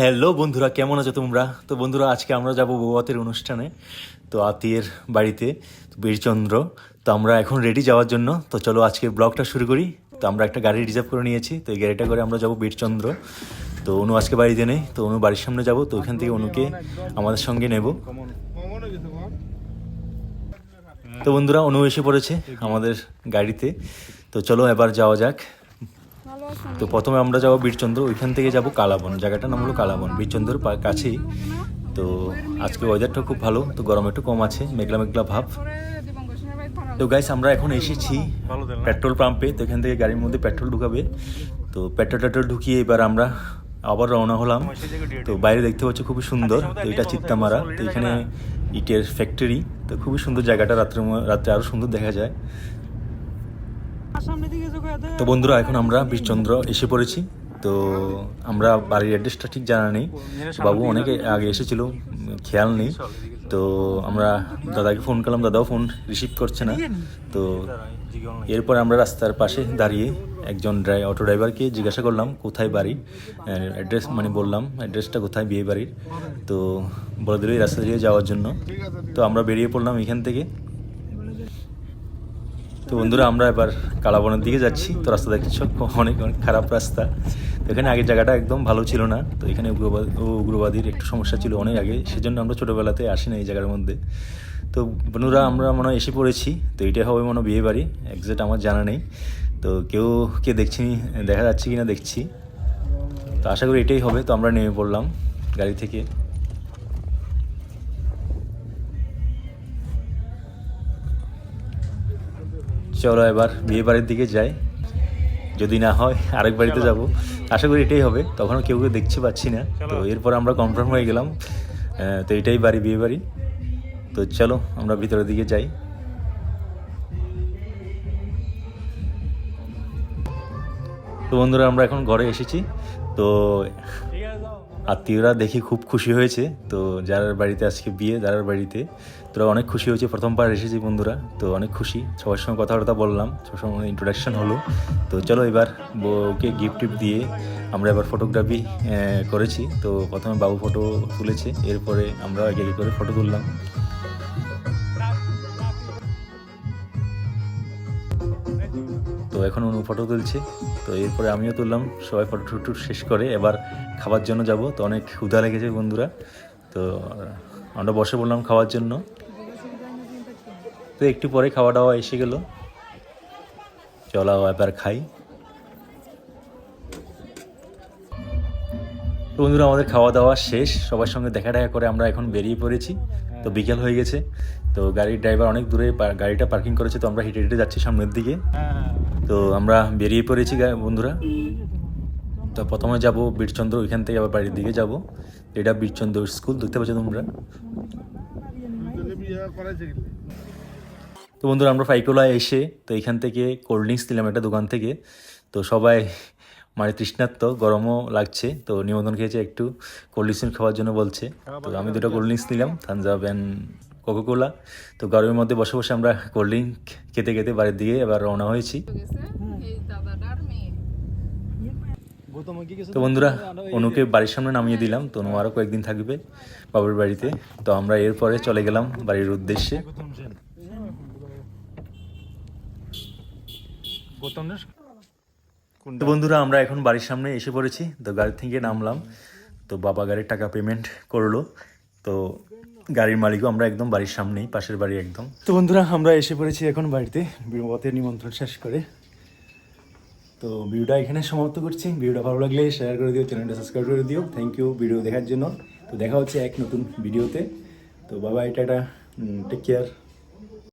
Hello বন্ধুরা, কেমন আছো তোমরা? তো বন্ধুরা, আজকে আমরা যাব বৌবাতের অনুষ্ঠানে, তো আত্মীয়ের বাড়িতে বীরচন্দ্র। তো আমরা এখন রেডি যাওয়ার জন্য, তো চলো আজকে ব্লগটা শুরু করি। তো আমরা একটা গাড়ি রিজার্ভ করে নিয়েছি, তো এই গাড়িটা করে আমরা যাব বীরচন্দ্র। তো অনু আজকে বাড়িতে নেই, তো অনু বাড়ির সামনে যাব, তো ওখান থেকে অনুকে আমাদের সঙ্গে নেব। তো বন্ধুরা, অনু এসে পড়েছে আমাদের গাড়িতে, তো চলো এবার যাওয়া যাক। তো প্রথমে আমরা যাব বীরচন্দ্র ওইখান থেকে যাব কালাবন জায়গাটার নাম হলো কালাবন বীরচন্দ্র কাছেই। তো আজকে ওয়েদারটা খুব ভালো তো গরম একটু কম আছে মেঘলা মেঘলা ভাব। তো গাইস আমরা এখন এসেছি পেট্রোল পাম্পে তো এখান থেকে গাড়ির মধ্যে পেট্রোল ঢুকাবে। তো পেট্রোল টেট্রোল ঢুকিয়ে এবার আমরা আবার রওনা হলাম। তো বাইরে দেখতে পাচ্ছি খুবই সুন্দর তো এটা চিত্তামারা তো এখানে ইটের ফ্যাক্টরি তো খুবই সুন্দর জায়গাটা রাত্রে রাত্রে আরও সুন্দর দেখা যায়। তো বন্ধুরা, এখন আমরা বীরচন্দ্র এসে পড়েছি। তো আমরা বাড়ির অ্যাড্রেসটা ঠিক জানা নেই। বাবু অনেক আগে এসেছিল, খেয়াল নেই। তো আমরা দাদাকে ফোন করলাম, দাদাও ফোন রিসিভ করছে না। তো এরপর আমরা রাস্তার পাশে দাঁড়িয়ে একজন ড্রাই অটো ড্রাইভারকে জিজ্ঞাসা করলাম, কোথায় বাড়ি? অ্যাড্রেস মানে বললাম অ্যাড্রেসটা কোথায় বিয়ে বাড়ির? তো বলে দিল এই রাস্তা দিয়ে যাওয়ার জন্য। তো আমরা বেরিয়ে পড়লাম এখান থেকে। তো বন্ধুরা, আমরা এবার কালাবনের দিকে যাচ্ছি। তো রাস্তা দেখছ অনেক অনেক খারাপ রাস্তা। তো এখানে আগের জায়গাটা একদম ভালো ছিল না। তো এখানে উগ্রবাদ উগ্রবাদীর একটু সমস্যা ছিল অনেক আগে। সেজন্য আমরা ছোটোবেলাতে আসি না এই জায়গার মধ্যে। তো বন্ধুরা, আমরা মনে হয় এসে পড়েছি। তো এটা হবে মনে বিয়ে বাড়ি। একজ্যাক্ট আমার জানা নেই। তো কেউ কে দেখছি, দেখা যাচ্ছে কি না দেখছি। তো আশা করি এটাই হবে। তো আমরা নেমে পড়লাম গাড়ি থেকে। চলো এবার বিয়ে বাড়ির দিকে যাই। যদি না হয় আরেক বাড়িতে যাব। আশা করি এটাই হবে। তখনও কেউ কেউ দেখতে পাচ্ছি না। তো এরপর আমরা কনফার্ম হয়ে গেলাম। তো এটাই বাড়ি বিয়ে বাড়ি তো চলো আমরা ভিতরের দিকে যাই। তো বন্ধুরা আমরা এখন ঘরে এসেছি। তো আত্মীয়রা দেখে খুব খুশি হয়েছে। তো যার বাড়িতে আজকে বিয়ে, যার বাড়িতে, তোরা অনেক খুশি হয়েছে প্রথমবার এসেছি বন্ধুরা, তো অনেক খুশি। সবার সঙ্গে কথাবার্তা বললাম, সবার সঙ্গে ইন্ট্রোডাকশন হলো। তো চলো এবার বউকে গিফট টিফট দিয়ে আমরা এবার ফটোগ্রাফি করেছি। তো প্রথমে বাবু ফটো তুলেছে, এরপরে আমরা গেলি করে ফটো তুললাম। এখন অনু ফটো তুলছে। তো এরপরে আমিও তুললাম, সবাই ফটো টুট শেষ করে এবার খাবার জন্য যাব। তো অনেক ক্ষুধা লেগেছে বন্ধুরা। তো আমরা বসে পড়লাম খাওয়ার জন্য। তো একটু পরে খাওয়া দাওয়া এসে গেল। চলাও এবার খাই। তো বন্ধুরা আমাদের খাওয়া দাওয়া শেষ। সবার সঙ্গে দেখা দেখা করে আমরা এখন বেরিয়ে পড়েছি। তো বিকেল হয়ে গেছে। তো গাড়ির ড্রাইভার অনেক দূরে গাড়িটা পার্কিং করেছে তো আমরা হেঁটে হেঁটে যাচ্ছি সামনের দিকে। তো আমরা বেরিয়ে পড়েছি বন্ধুরা। তো প্রথমে যাব বীরচন্দ্র ওইখান থেকে আবার বাড়ির দিকে যাব। এটা বীরচন্দ্র স্কুল দেখতে পাচ্ছ তোমরা? তো বন্ধুরা আমরা ফাইকোলায় এসে তো এখান থেকে কোল্ড ড্রিঙ্কস নিলাম একটা দোকান থেকে। তো সবাই মানে তৃষ্ণার্ত গরমও লাগছে তো নিমন্ত্রণ খেয়েছে একটু কোল্ড ড্রিঙ্কস খাওয়ার জন্য বলছে। তো আমি দুটো কোল্ড ড্রিঙ্কস নিলাম থানজাব অ্যান্ড কোকোকোলা তো গরমের মধ্যে বসে বসে আমরা কোল্ড ড্রিঙ্ক খেতে খেতে বাড়ির দিকে এবার রওনা হয়েছি। এই দাদাটার মেয়ে তো বন্ধুরা অনুকে বাড়ির সামনে নামিয়ে দিলাম তো অনু আরও কয়েকদিন থাকবে বাবুর বাড়িতে। তো আমরা এরপরে চলে গেলাম বাড়ির উদ্দেশ্যে। তো বন্ধুরা, আমরা এখন বাড়ির সামনে এসে পড়েছি। তো গাড়ি থেকে নামলাম। তো বাবা গাড়ির টাকা পেমেন্ট করল। তো গাড়ির মালিকও আমরা একদম বাড়ির সামনেই, পাশের বাড়ি একদম। তো বন্ধুরা, আমরা এসে পড়েছি এখন বাড়িতে। বিবাহতের নিমন্ত্রণ শেষ করে। তো ভিডিওটা এখানে সমাপ্ত করছি। ভিডিওটা ভালো লাগলে শেয়ার করে দিও চ্যানেলটা সাবস্ক্রাইব করে দিও। থ্যাংক ইউ ভিডিও দেখার জন্য। তো দেখা হচ্ছে এক নতুন ভিডিওতে তো। বাবা এটা একটা টেক কেয়ার